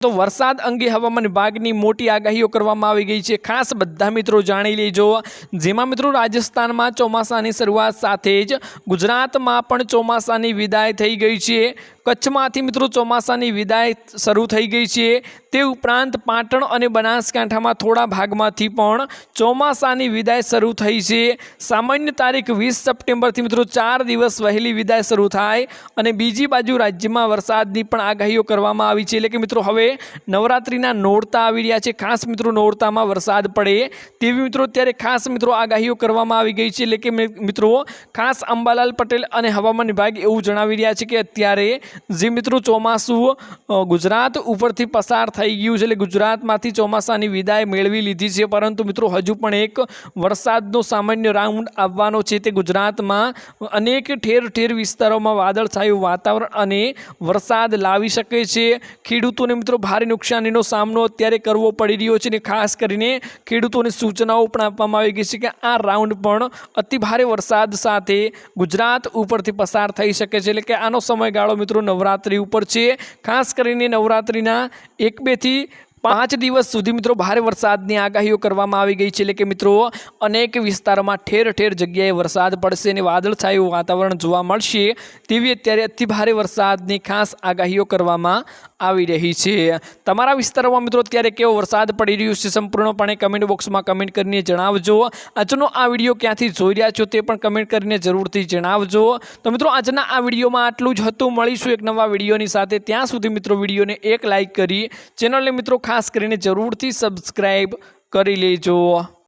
તો વરસાદ અંગે હવામાન વિભાગની મોટી આગાહીઓ કરવામાં આવી ગઈ છે. ખાસ બધા મિત્રો જાણી લેજો. જેમાં મિત્રો રાજસ્થાનમાં ચોમાસાની શરૂઆત સાથે જ ગુજરાતમાં પણ ચોમાસાની વિદાય થઈ ગઈ છે. કચ્છમાંથી મિત્રો ચોમાસાની વિદાય શરૂ થઈ ગઈ છે. તે ઉપરાંત પાટણ અને બનાસકાંઠામાં થોડા ભાગમાંથી પણ ચોમાસાની વિદાય શરૂ થઈ છે. સામાન્ય તારીખ વીસ સપ્ટેમ્બરથી મિત્રો ચાર દિવસ વહેલી વિદાય શરૂ થાય અને બીજી બાજુ રાજ્યમાં વરસાદની પણ આગાહીઓ કરવામાં આવી છે. એટલે કે મિત્રો હવે નવરાત્રિના નોરતા આવી રહ્યા છે. ખાસ મિત્રો નોરતામાં વરસાદ પડે તેવી મિત્રો ત્યારે ખાસ મિત્રો આગાહીઓ કરવામાં આવી ગઈ છે. એટલે કે મિત્રો ખાસ અંબાલાલ પટેલ અને હવામાન વિભાગ એવું જણાવી રહ્યા છે કે અત્યારે જે મિત્રો, ચોમાસું ગુજરાત ઉપરથી પસાર થઈ ગયું છે. એટલે ગુજરાતમાંથી ચોમાસાની વિદાય મેળવી લીધી છે. પરંતુ મિત્રો, હજુ પણ એક વરસાદનો સામાન્ય રાઉન્ડ આવવાનો છે તે ગુજરાતમાં અનેક ઠેર ઠેર વિસ્તારોમાં વાદળછાયું વાતાવરણ અને વરસાદ લાવી શકે છે. ખેડૂતોને મિત્રો, ભારે નુકસાનીનો સામનો અત્યારે કરવો પડી રહ્યો છે અને ખાસ કરીને ખેડૂતોને સૂચનાઓ પણ આપવામાં આવી ગઈ છે કે આ રાઉન્ડ પણ અતિ ભારે વરસાદ સાથે ગુજરાત ઉપરથી પસાર થઈ શકે છે. એટલે કે આનો સમયગાળો નવરાત્રિ ઉપર છે ખાસ કરીને નવરાત્રિના એક બેથી પાંચ દિવસ સુધી મિત્રો ભારે વરસાદની આગાહીઓ કરવામાં આવી ગઈ છે. એટલે કે મિત્રો, અનેક વિસ્તારોમાં ઠેર ઠેર જગ્યાએ વરસાદ પડશે અને વાદળછાયું વાતાવરણ જોવા મળશે તેવી અત્યારે અતિ ભારે વરસાદની ખાસ આગાહીઓ કરવામાં આવી રહી છે. તમારા વિસ્તારોમાં મિત્રો અત્યારે કેવો વરસાદ પડી રહ્યો છે સંપૂર્ણપણે કમેન્ટ બોક્સમાં કમેન્ટ કરીને જણાવજો. આજનો આ વીડિયો ક્યાંથી જોઈ રહ્યા છો તે પણ કમેન્ટ કરીને જરૂરથી જણાવજો. તો મિત્રો, આજના આ વિડીયોમાં આટલું જ હતું. મળીશું એક નવા વિડીયોની સાથે. ત્યાં સુધી મિત્રો વિડીયોને એક લાઇક કરી ચેનલને મિત્રો ખાસ કરીને જરૂરથી સબસ્ક્રાઈબ કરી લેજો.